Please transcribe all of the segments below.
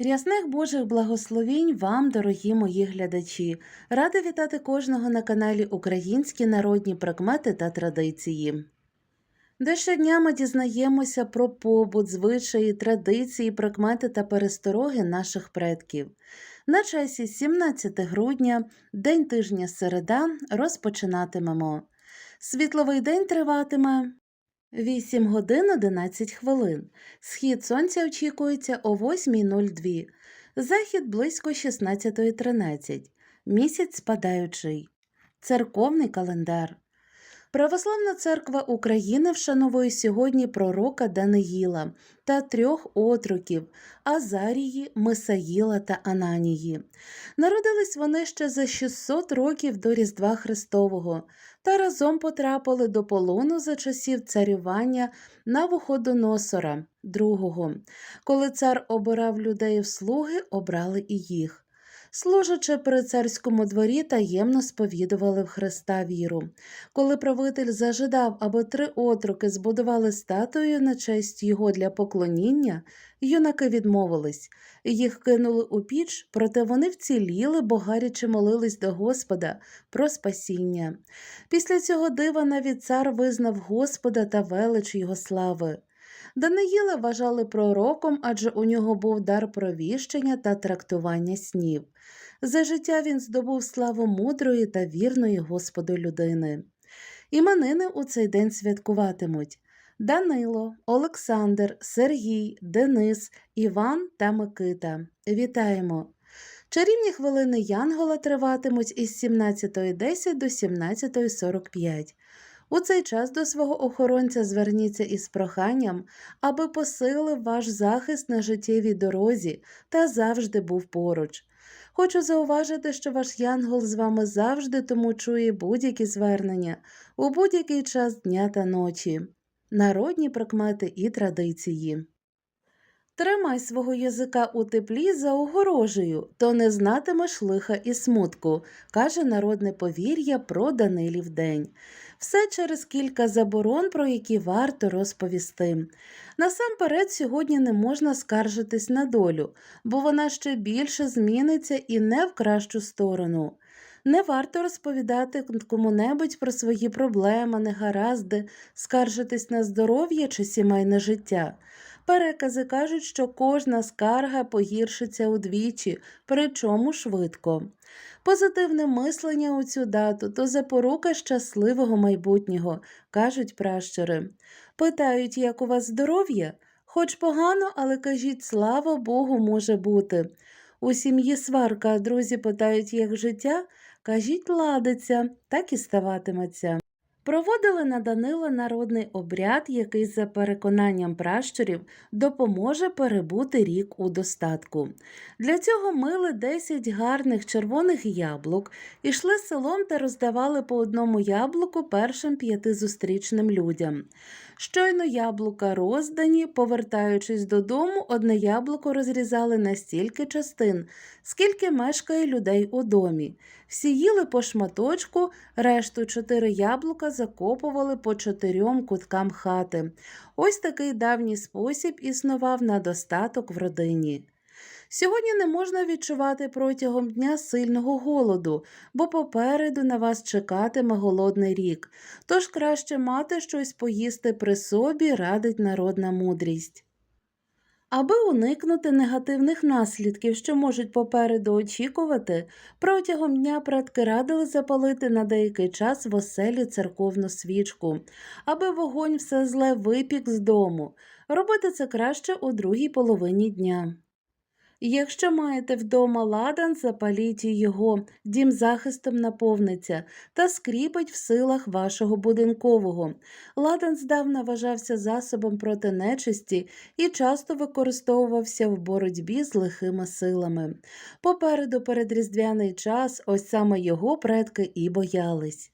Рясних Божих благословінь вам, дорогі мої глядачі! Рада вітати кожного на каналі Українські народні прикмети та традиції. Де щодня ми дізнаємося про побут, звичаї, традиції, прикмети та перестороги наших предків. На часі 17 грудня, день тижня середа, розпочинатимемо. Світловий день триватиме 8 годин 11 хвилин. Схід сонця очікується о 8.02, захід близько 16.13, місяць спадаючий. Церковний календар. Православна церква України вшановує сьогодні пророка Даниїла та трьох отроків Азарії, Мисаїла та Ананії. Народились вони ще за 600 років до Різдва Христового та разом потрапили до полону за часів царювання Навуходоносора II. Коли цар обирав людей в слуги, обрали і їх. Служачи при царському дворі, таємно сповідували в Христа віру. Коли правитель зажидав, аби три отроки збудували статую на честь його для поклоніння, юнаки відмовились. Їх кинули у піч, проте вони вціліли, бо гаряче молились до Господа про спасіння. Після цього дива навіть цар визнав Господа та велич його слави. Даниїла вважали пророком, адже у нього був дар провіщення та трактування снів. За життя він здобув славу мудрої та вірної Господу людини. Іменини у цей день святкуватимуть Данило, Олександр, Сергій, Денис, Іван та Микита. Вітаємо! Чарівні хвилини Янгола триватимуть із 17.10 до 17.45. У цей час до свого охоронця зверніться із проханням, аби посилив ваш захист на життєвій дорозі та завжди був поруч. Хочу зауважити, що ваш янгол з вами завжди тому чує будь-які звернення у будь-який час дня та ночі, народні прикмети і традиції. Тримай свого язика у теплі за огорожею, то не знатимеш лиха і смутку, каже народне повір'я про Данилів день. Все через кілька заборон, про які варто розповісти. Насамперед, сьогодні не можна скаржитись на долю, бо вона ще більше зміниться і не в кращу сторону. Не варто розповідати кому-небудь про свої проблеми, негаразди, скаржитись на здоров'я чи сімейне життя. Перекази кажуть, що кожна скарга погіршиться удвічі, причому швидко. Позитивне мислення у цю дату то запорука щасливого майбутнього, кажуть пращури. Питають, як у вас здоров'я? Хоч погано, але кажіть, слава Богу, може бути. У сім'ї сварка, друзі питають, як життя, кажіть, ладиться, так і ставатиметься. Проводили на Данила народний обряд, який, за переконанням пращурів, допоможе перебути рік у достатку. Для цього мили 10 гарних червоних яблук, ішли селом та роздавали по одному яблуку першим п'яти зустрічним людям. Щойно яблука роздані, повертаючись додому, одне яблуко розрізали на стільки частин, скільки мешкає людей у домі. Всі їли по шматочку, решту чотири яблука закопували по чотирьом куткам хати. Ось такий давній спосіб існував на достаток в родині. Сьогодні не можна відчувати протягом дня сильного голоду, бо попереду на вас чекатиме голодний рік, тож краще мати щось поїсти при собі, радить народна мудрість. Аби уникнути негативних наслідків, що можуть попереду очікувати, протягом дня предки радили запалити на деякий час в оселі церковну свічку, аби вогонь все зле випік з дому. Робити це краще у другій половині дня. Якщо маєте вдома ладан, запаліть його, дім захистом наповниться та скріпить в силах вашого будинкового. Ладан здавна вважався засобом проти нечисті і часто використовувався в боротьбі з лихими силами. Попереду передріздвяний час, ось саме його предки і боялись.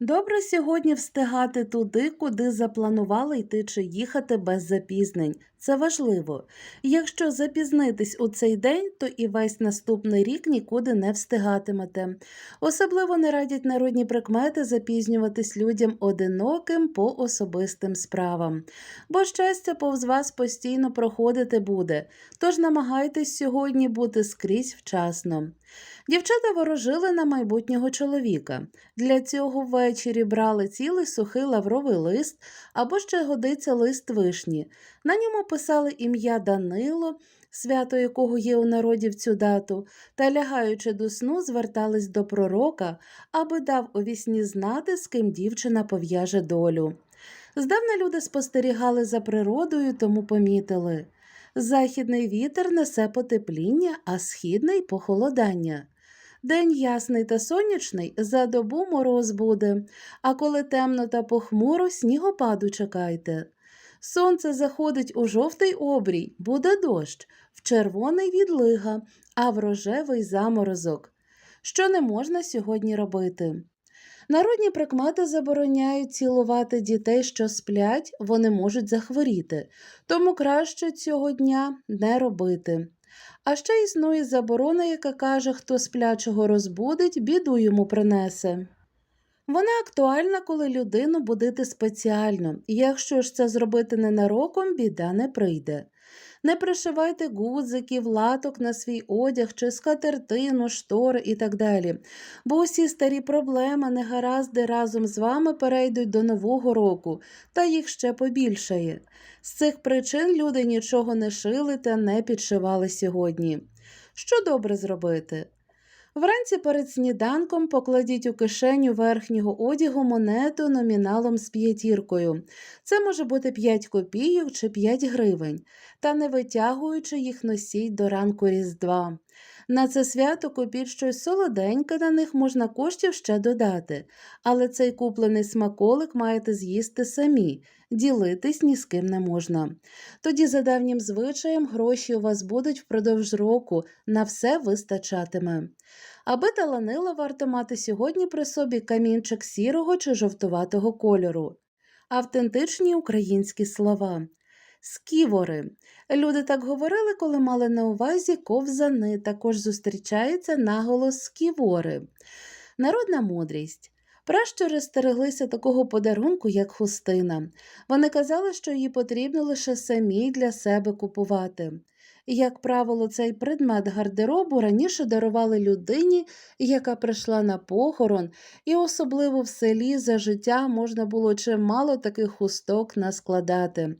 Добре сьогодні встигати туди, куди запланували йти чи їхати без запізнень. Це важливо. Якщо запізнитись у цей день, то і весь наступний рік нікуди не встигатимете. Особливо не радять народні прикмети запізнюватись людям одиноким по особистим справам. Бо щастя повз вас постійно проходити буде, тож намагайтесь сьогодні бути скрізь вчасно. Дівчата ворожили на майбутнього чоловіка. Для цього ввечері брали цілий сухий лавровий лист або ще годиться лист вишні. На ньому писали ім'я Данило, свято якого є у народі в цю дату, та, лягаючи до сну, звертались до пророка, аби дав у вісні знати, з ким дівчина пов'яже долю. Здавна люди спостерігали за природою, тому помітили. Західний вітер несе потепління, а східний похолодання. День ясний та сонячний, за добу мороз буде, а коли темно та похмуро, снігопаду чекайте. Сонце заходить у жовтий обрій, буде дощ, в червоний відлига, а в рожевий заморозок. Що не можна сьогодні робити? Народні прикмети забороняють цілувати дітей, що сплять, вони можуть захворіти, тому краще цього дня не робити. А ще існує заборона, яка каже, хто сплячого розбудить, біду йому принесе. Вона актуальна, коли людину будити спеціально, і якщо ж це зробити ненароком, біда не прийде. Не пришивайте гудзиків, латок на свій одяг чи скатертину, штори і так далі. Бо усі старі проблеми, негаразди разом з вами перейдуть до нового року, та їх ще побільшає. З цих причин люди нічого не шили та не підшивали сьогодні. Що добре зробити? Вранці перед сніданком покладіть у кишеню верхнього одягу монету номіналом з п'ятіркою. Це може бути 5 копійок чи 5 гривень, та не витягуючи їх носіть до ранку Різдва. На це свято купіть щось солоденьке, на них можна коштів ще додати, але цей куплений смаколик маєте з'їсти самі, ділитись ні з ким не можна. Тоді, за давнім звичаєм, гроші у вас будуть впродовж року, на все вистачатиме. Аби таланило, варто мати сьогодні при собі камінчик сірого чи жовтуватого кольору. Автентичні українські слова. Сківори. Люди так говорили, коли мали на увазі ковзани, також зустрічається наголос сківори. Народна мудрість. Пращури стереглися такого подарунку, як хустина. Вони казали, що її потрібно лише самі для себе купувати. Як правило, цей предмет гардеробу раніше дарували людині, яка прийшла на похорон, і особливо в селі за життя можна було чимало таких хусток наскладати.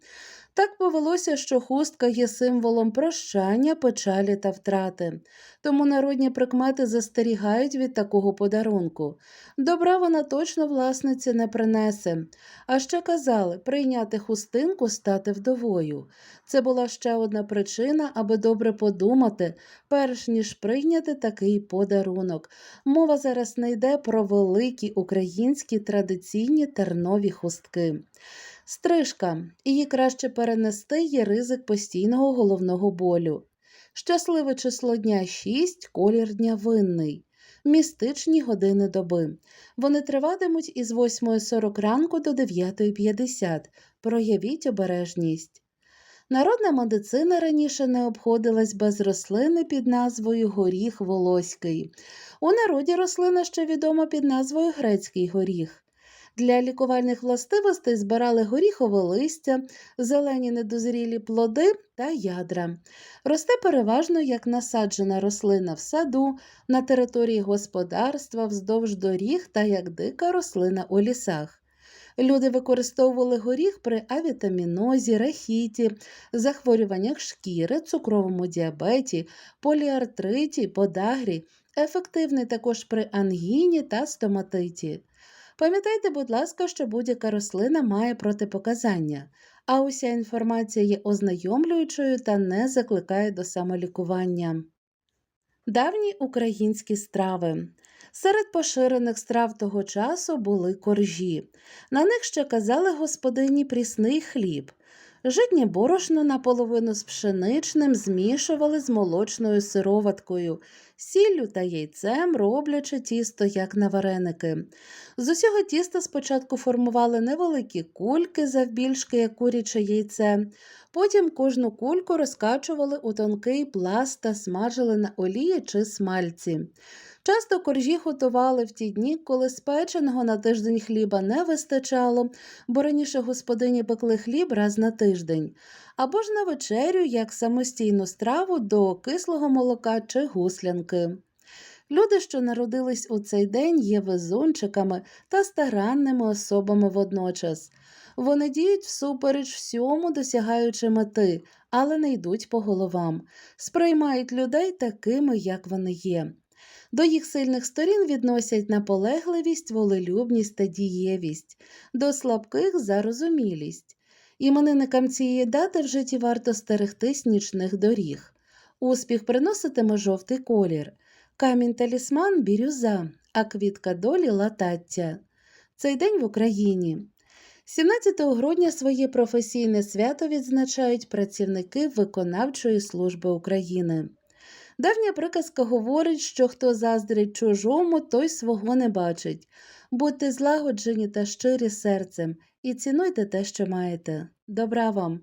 Так повелося, що хустка є символом прощання, печалі та втрати. Тому народні прикмети застерігають від такого подарунку. Добра вона точно власниці не принесе. А ще казали прийняти хустинку, стати вдовою. Це була ще одна причина, аби добре подумати, перш ніж прийняти такий подарунок. Мова зараз не йде про великі українські традиційні тернові хустки. Стрижка. Її краще перенести є ризик постійного головного болю. Щасливе число дня 6, колір дня винний. Містичні години доби. Вони триватимуть із 8.40 ранку до 9.50. Проявіть обережність. Народна медицина раніше не обходилась без рослини під назвою горіх волоський. У народі рослина ще відома під назвою грецький горіх. Для лікувальних властивостей збирали горіхове листя, зелені недозрілі плоди та ядра. Росте переважно як насаджена рослина в саду, на території господарства, вздовж доріг та як дика рослина у лісах. Люди використовували горіх при авітамінозі, рахіті, захворюваннях шкіри, цукровому діабеті, поліартриті, подагрі, ефективний також при ангіні та стоматиті. Пам'ятайте, будь ласка, що будь-яка рослина має протипоказання, а уся інформація є ознайомлюючою та не закликає до самолікування. Давні українські страви. Серед поширених страв того часу були коржі. На них ще казали господині прісний хліб. Житнє борошно наполовину з пшеничним змішували з молочною сироваткою, сіллю та яйцем, роблячи тісто як на вареники. З усього тіста спочатку формували невеликі кульки завбільшки, як куряче яйце. Потім кожну кульку розкачували у тонкий пласт та смажили на олії чи смальці. Часто коржі готували в ті дні, коли спеченого на тиждень хліба не вистачало, бо раніше господині пекли хліб раз на тиждень, або ж на вечерю як самостійну страву до кислого молока чи гуслянки. Люди, що народились у цей день, є везунчиками та старанними особами водночас. Вони діють всупереч всьому, досягаючи мети, але не йдуть по головам, сприймають людей такими, як вони є. До їх сильних сторін відносять наполегливість, волелюбність та дієвість, до слабких зарозумілість. Іменинникам цієї дати в житті варто стерегтись нічних доріг. Успіх приноситиме жовтий колір, камінь талісман бірюза, а квітка долі латаття. Цей день в Україні. 17 грудня своє професійне свято відзначають працівники виконавчої служби України. Давня приказка говорить, що хто заздрить чужому, той свого не бачить. Будьте злагоджені та щирі серцем і цінуйте те, що маєте. Добра вам!